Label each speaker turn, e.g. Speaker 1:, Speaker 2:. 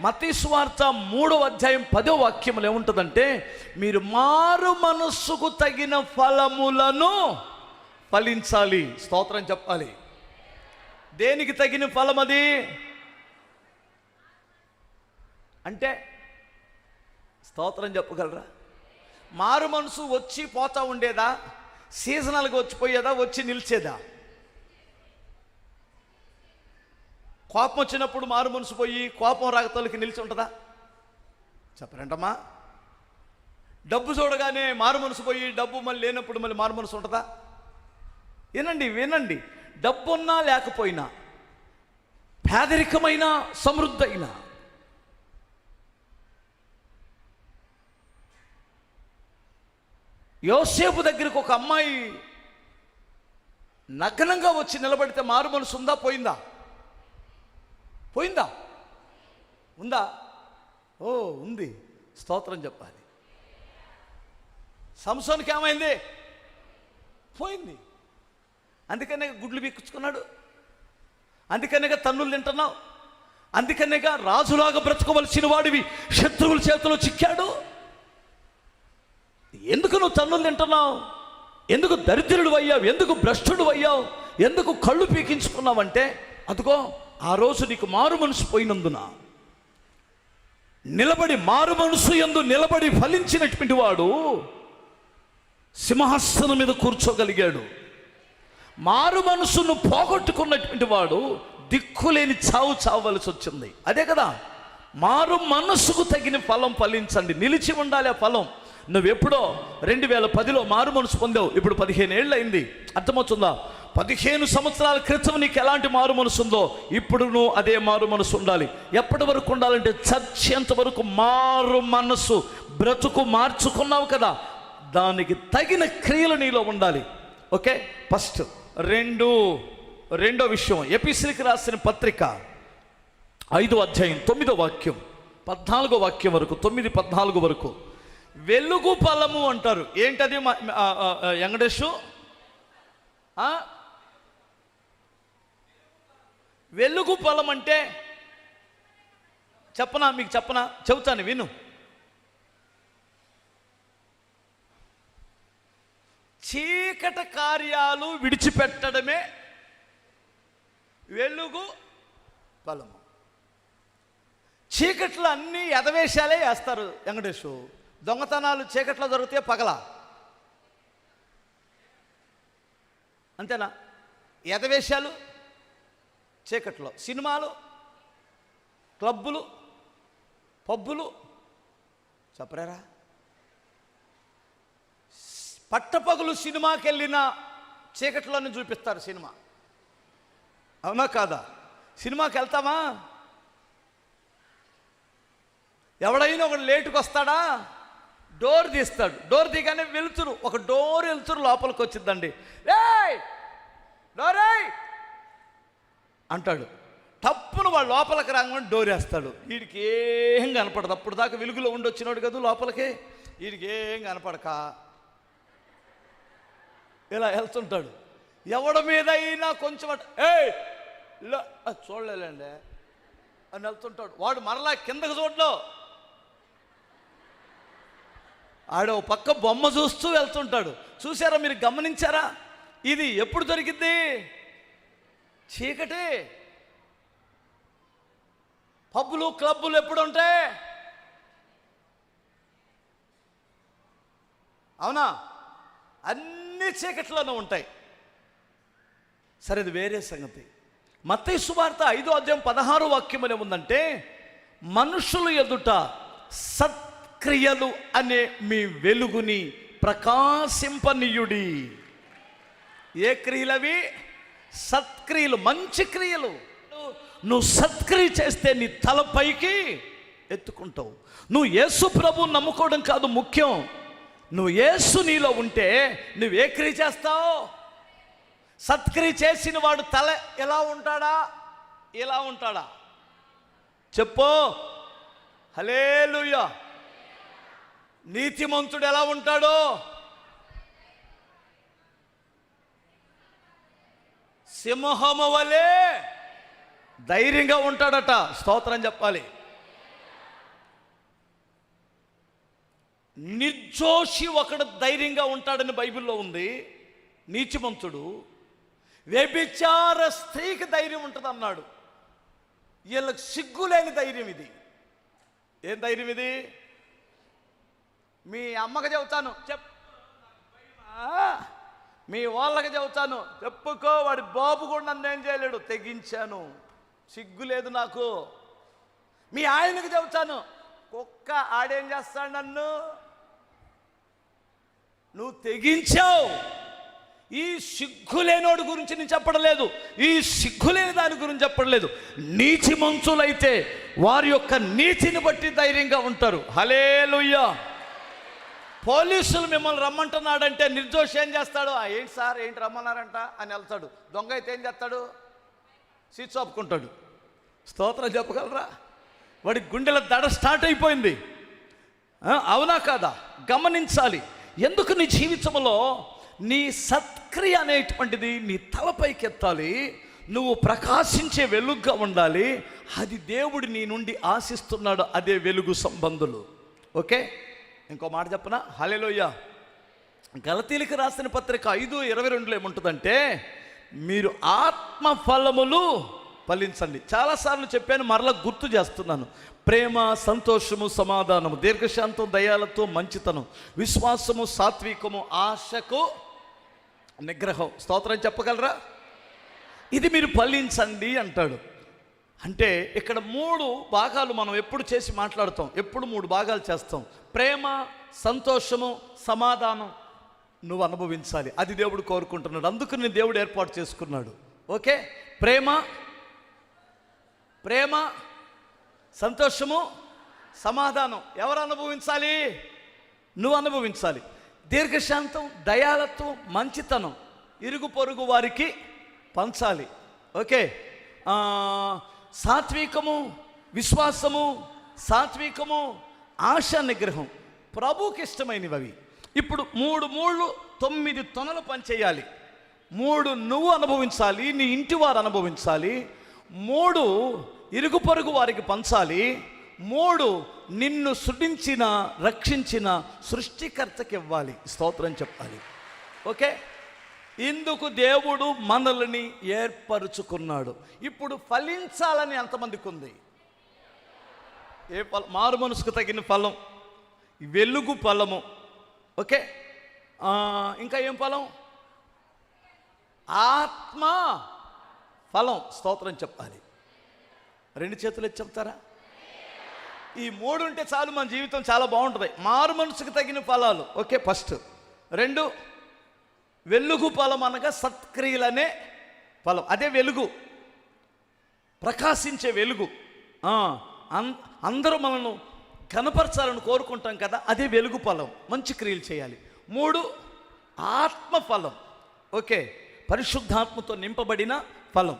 Speaker 1: మతీశ్వార్త మూడవ అధ్యాయం పదో వాక్యములు ఏముంటుందంటే మీరు మారు మనస్సుకు తగిన ఫలములను ఫలించాలి. స్తోత్రం చెప్పాలి. దేనికి తగిన ఫలం అది అంటే స్తోత్రం చెప్పగలరా? మారు మనసు వచ్చి పోతా ఉండేదా? సీజనల్గా వచ్చిపోయేదా? వచ్చి నిలిచేదా? కోపం వచ్చినప్పుడు మారు మనసు పోయి కోపం రాగతలకి నిలిచి ఉంటుందా? చెప్పరంటమ్మా. డబ్బు చూడగానే మారు మనసు పోయి డబ్బు మళ్ళీ లేనప్పుడు మళ్ళీ మారు మనసు ఉంటుందా? వినండి వినండి. డబ్బున్నా లేకపోయినా పేదరికమైన సమృద్ధైన యోసేపు దగ్గరికి ఒక అమ్మాయి నగ్నంగా వచ్చి నిలబడితే మారు మనసు ఉందా పోయిందా? పోయిందా? ఉందా? ఓ ఉంది. స్తోత్రం చెప్పాలి. సంసోనికి ఏమైంది? పోయింది. అందుకనే గుడ్లు బిక్కించుకున్నాడు అందుకనేగా తన్నులు తింటున్నావు. అందుకనేగా రాజులాగా బ్రతకవలసిన వాడివి శత్రువుల చేతిలో చిక్కాడు. ఎందుకు నువ్వు తన్నులు తింటున్నావు? ఎందుకు దరిద్రుడు అయ్యావు? ఎందుకు భ్రష్టుడు అయ్యావు? ఎందుకు కళ్ళు పీకించుకున్నావంటే అదిగో ఆ రోజు నీకు మారు మనసు పోయినందున నిలబడి మారు మనసు ఎందు నిలబడి ఫలించినటువంటి వాడు సింహాసనం మీద కూర్చోగలిగాడు. మారు మనసును పోగొట్టుకున్నటువంటి వాడు దిక్కులేని చావు చావలసి వచ్చింది. అదే కదా మారు మనసుకు తగిన ఫలం ఫలించండి. నిలిచి ఉండాలి ఆ ఫలం. నువ్వెప్పుడో రెండు వేల పదిలో మారు మనసు పొందావు. ఇప్పుడు పదిహేను ఏళ్ళు అయింది. అర్థమవుతుందా? పదిహేను సంవత్సరాల క్రితం నీకు ఎలాంటి మారు మనసు ఉందో ఇప్పుడు నువ్వు అదే మారు మనసు ఉండాలి. ఎప్పటి వరకు ఉండాలంటే చచ్చేంత వరకు మారు మనసు బ్రతుకు మార్చుకున్నావు కదా దానికి తగిన క్రియలు నీలో ఉండాలి. ఓకే? ఫస్ట్ రెండు రెండో విషయం. ఎపిసిలికి రాసిన పత్రిక ఐదో అధ్యాయం తొమ్మిదో వాక్యం పద్నాలుగో వాక్యం వరకు తొమ్మిది పద్నాలుగు వరకు. వెలుగు ఫలము అంటారు. ఏంటది మా- వెంకటేషు? వెలుగు పొలం అంటే చెప్పనా మీకు చెప్పనా? చెబుతాను విను. చీకట కార్యాలు విడిచిపెట్టడమే వెలుగు ఫలము చీకట్లో అన్నీ ఎదవేశాలే వేస్తారు వెంకటేశు. దొంగతనాలు చీకట్లో దొరికితే పగల. అంతేనా? ఎదవేశాలు చీకట్లో. సినిమాలు క్లబ్బులు పబ్బులు. చెప్పరారా? పట్టపగులు సినిమాకి వెళ్ళిన చీకట్లోనే చూపిస్తారు సినిమా. అవునా కాదా? సినిమాకి వెళ్తామా ఎవడైనా ఒకడు లేటుకు వస్తాడా డోర్ తీస్తాడు. డోర్ తీగానే వెలుతురు. ఒక డోర్ వెలుతురు లోపలికి వచ్చిందండి రే డోరే అంటాడు. తప్పును వాడు లోపలికి రాగానే డోరేస్తాడు వీడికి ఏం కనపడదు. అప్పుడు దాకా వెలుగులో ఉండి వచ్చినాడు కదా లోపలికి. వీడికి ఏం కనపడక. ఇలా వెళ్తుంటాడు. ఎవడి మీద అయినా కొంచెం ఏ చూడలేదండి అని వెళ్తుంటాడు. వాడు మరలా కిందకు చూడలో ఆడ ఓ పక్క బొమ్మ చూస్తూ వెళ్తుంటాడు. చూసారా మీరు గమనించారా? ఇది ఎప్పుడు దొరికింది చీకటి. పబ్బులు క్లబ్బులు ఎప్పుడు ఉంటాయి అవునా? అన్ని చీకట్లోనే ఉంటాయి. సరే అది వేరే సంగతి. మత్తయ్య సువార్త ఐదో అధ్యాయం పదహారు వాక్యం ఉందంటే మనుషులు ఎదుట సత్క్రియలు అనే మీ వెలుగుని ప్రకాశింపనీయుడి. ఏ క్రియలవి? సత్క్రియలు మంచి క్రియలు. నువ్వు సత్క్రియ చేస్తే నీ తల పైకి ఎత్తుకుంటావు. నువ్వు యేసు ప్రభు నమ్ముకోవడం కాదు ముఖ్యం. నువ్వు యేసు నీలో ఉంటే నువ్వు ఏ క్రియ చేస్తావు? సత్క్రియ చేసిన వాడు తల ఎలా ఉంటాడా? ఎలా ఉంటాడా? చెప్పు. హలేలుయ్యా నీతిమంతుడు ఎలా ఉంటాడో? సింహము వలె ధైర్యంగా ఉంటాడట. స్తోత్రం చెప్పాలి. నిర్జోషి ఒకడు ధైర్యంగా ఉంటాడని బైబిల్లో ఉంది. నీచిమంతుడు వ్యభిచార స్త్రీకి ధైర్యం ఉంటుంది అన్నాడు వీళ్ళకి సిగ్గులేని ధైర్యం ఇది. ఏం ధైర్యం ఇది? మీ అమ్మకు చెబుతాను. చెప్. మీ వాళ్ళకి చెబుతాను. చెప్పుకో వాడి బాబు కూడా నన్ను ఏం చేయలేడు తెగించాను. సిగ్గు లేదు నాకు. మీ ఆయనకు చెబుతాను. కుక్క ఆడేం చేస్తాడు నన్ను? నువ్వు తెగించావు. ఈ సిగ్గులేనోడి గురించి నేను చెప్పడం లేదు ఈ సిగ్గులేని దాని గురించి చెప్పడం లేదు నీచి మంచులైతే వారి యొక్క నీతిని బట్టి ధైర్యంగా ఉంటారు. హలేలుయ్యా పోలీసులు మిమ్మల్ని రమ్మంటున్నాడంటే నిర్దోషి ఏం చేస్తాడు? "ఆ, ఏంటి సార్? ఏంటి రమ్మన్నారంట? అని వెళ్తాడు. దొంగ అయితే ఏం చేస్తాడు? సీట్ చాపుకుంటాడు స్తోత్రం చెప్పగలరా? వాడి గుండెల దడ స్టార్ట్ అయిపోయింది. అవునా కాదా? గమనించాలి. ఎందుకు నీ జీవితంలో నీ సత్క్రియ అనేటువంటిది నీ తలపైకి ఎత్తాలి? నువ్వు ప్రకాశించే వెలుగుగా ఉండాలి. అది దేవుడు నీ నుండి ఆశిస్తున్నాడు అదే వెలుగు సంబంధులు. ఓకే? ఇంకో మాట చెప్పనా? హలెలోయ గలతీలకు రాసిన పత్రిక ఐదు ఇరవై రెండులో ఏముంటుందంటే మీరు ఆత్మ ఫలములు ఫలించండి. చాలాసార్లు చెప్పాను మరలా గుర్తు చేస్తున్నాను. ప్రేమ సంతోషము సమాధానము దీర్ఘశాంతం దయాలతో మంచితనం విశ్వాసము సాత్వికము ఆశకు నిగ్రహం. స్తోత్రం చెప్పగలరా? ఇది మీరు ఫలించండి అంటాడు. అంటే ఇక్కడ మూడు భాగాలు మనం ఎప్పుడు చేసి మాట్లాడతాం ఎప్పుడు మూడు భాగాలు చేస్తాం. ప్రేమ సంతోషము సమాధానం నువ్వు అనుభవించాలి. అది దేవుడు కోరుకుంటున్నాడు. అందుకని దేవుడు ఏర్పాటు చేసుకున్నాడు. ఓకే? ప్రేమ ప్రేమ సంతోషము సమాధానం. ఎవరు అనుభవించాలి? నువ్వు అనుభవించాలి. దీర్ఘశాంతం దయాలత్వం మంచితనం. ఇరుగు పొరుగు వారికి పంచాలి. ఓకే? సాత్వికము విశ్వాసము సాత్వికము ఆశ నిగ్రహం ప్రభుకి ఇష్టమైనవి అవి ఇప్పుడు మూడు మూడు తొమ్మిది తొనలు పనిచేయాలి. మూడు నువ్వు అనుభవించాలి నీ ఇంటి వారు అనుభవించాలి. మూడు ఇరుగు పొరుగు వారికి పంచాలి. మూడు నిన్ను సృష్టించిన రక్షించిన సృష్టికర్తకి ఇవ్వాలి. స్తోత్రం చెప్పాలి. ఓకే? ఇందుకు దేవుడు మనల్ని ఏర్పరుచుకున్నాడు. ఇప్పుడు ఫలించాలని ఎంతమందికి ఉంది ఏ ఫలం మారు మనసుకు తగిన ఫలం. వెలుగు ఫలము. ఓకే? ఇంకా ఏం ఫలం? ఆత్మ ఫలం. స్తోత్రం చెప్పాలి. రెండు చేతులు ఎత్తి చెప్తారా? ఈ మూడు ఉంటే చాలు మన జీవితం చాలా బాగుంటుంది. మారు మనసుకు తగిన ఫలాలు. Okay first. రెండు వెలుగు ఫలం అనగా సత్క్రియలనే ఫలం. అదే వెలుగు. ప్రకాశించే వెలుగు. అందరూ మనను కనపరచాలని కోరుకుంటాం కదా అదే వెలుగు ఫలం. మంచి క్రియలు చేయాలి. మూడు ఆత్మ ఫలం ఓకే. పరిశుద్ధాత్మతో నింపబడిన ఫలం.